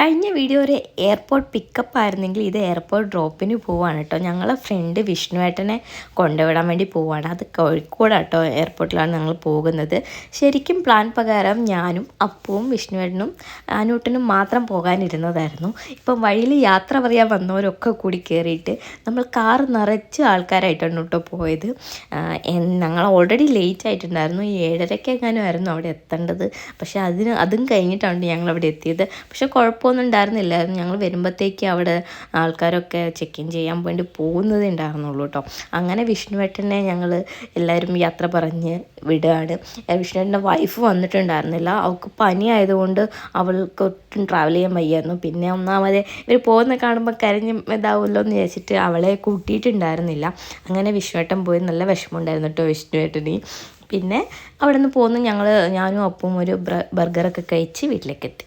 കഴിഞ്ഞ വീഡിയോ ഒരു airport pickup ആയിരുന്നെങ്കിൽ ഇത് എയർപോർട്ട് ഡ്രോപ്പിന് പോവാണ് കേട്ടോ ഞങ്ങളെ ഫ്രണ്ട് വിഷ്ണുവേട്ടനെ കൊണ്ടുവിടാൻ വേണ്ടി പോവാണ്. അത് കോഴിക്കോട് കേട്ടോ എയർപോർട്ടിലാണ് ഞങ്ങൾ പോകുന്നത്. ശരിക്കും പ്ലാൻ പ്രകാരം ഞാനും അപ്പവും വിഷ്ണുവേട്ടനും അനൂട്ടനും മാത്രം പോകാനിരുന്നതായിരുന്നു. ഇപ്പം വഴിയിൽ യാത്ര പറയാൻ വന്നവരൊക്കെ കൂടി കയറിയിട്ട് നമ്മൾ കാർ നിറച്ച് ആൾക്കാരായിട്ടാണ് കേട്ടോ പോയത്. ഞങ്ങൾ ഓൾറെഡി ലേറ്റ് ആയിട്ടുണ്ടായിരുന്നു. എങ്ങാനും ആയിരുന്നു അവിടെ എത്തേണ്ടത്. പക്ഷേ അതിന് അതും കഴിഞ്ഞിട്ടാണ് ഞങ്ങൾ അവിടെ എത്തിയത്. പക്ഷേ കുഴപ്പമൊന്നും ഉണ്ടായിരുന്നില്ലായിരുന്നു ഞങ്ങൾ വരുമ്പോഴത്തേക്ക് അവിടെ ആൾക്കാരൊക്കെ ചെക്ക് ഇൻ ചെയ്യാൻ വേണ്ടി പോകുന്നതേ ഉണ്ടായിരുന്നുള്ളൂ കേട്ടോ അങ്ങനെ വിഷ്ണുവേട്ടനെ ഞങ്ങൾ എല്ലാവരും യാത്ര പറഞ്ഞ് വിടുകയാണ് വിഷ്ണുവേട്ടന്റെ വൈഫ് വന്നിട്ടുണ്ടായിരുന്നില്ല. അവൾക്ക് പനി ആയതുകൊണ്ട് അവൾക്ക് ഒട്ടും ട്രാവൽ ചെയ്യാൻ വയ്യായിരുന്നു. പിന്നെ ഒന്നാമത് ഇവർ പോകുന്ന കാണുമ്പോൾ കരഞ്ഞ് ഇതാവുമല്ലോ എന്ന് വിചാരിച്ചിട്ട് അവളെ കൂട്ടിയിട്ടുണ്ടായിരുന്നില്ല. അങ്ങനെ വിഷ്ണുവേട്ടൻ പോയി നല്ല വിഷമമുണ്ടായിരുന്നു കേട്ടോ വിഷ്ണുവേട്ടന്. പിന്നെ അവിടെ നിന്ന് പോകുന്നു ഞങ്ങൾ ഞാനും അപ്പവും ഒരു ബർഗറൊക്കെ കഴിച്ച് വീട്ടിലേക്ക് എത്തി.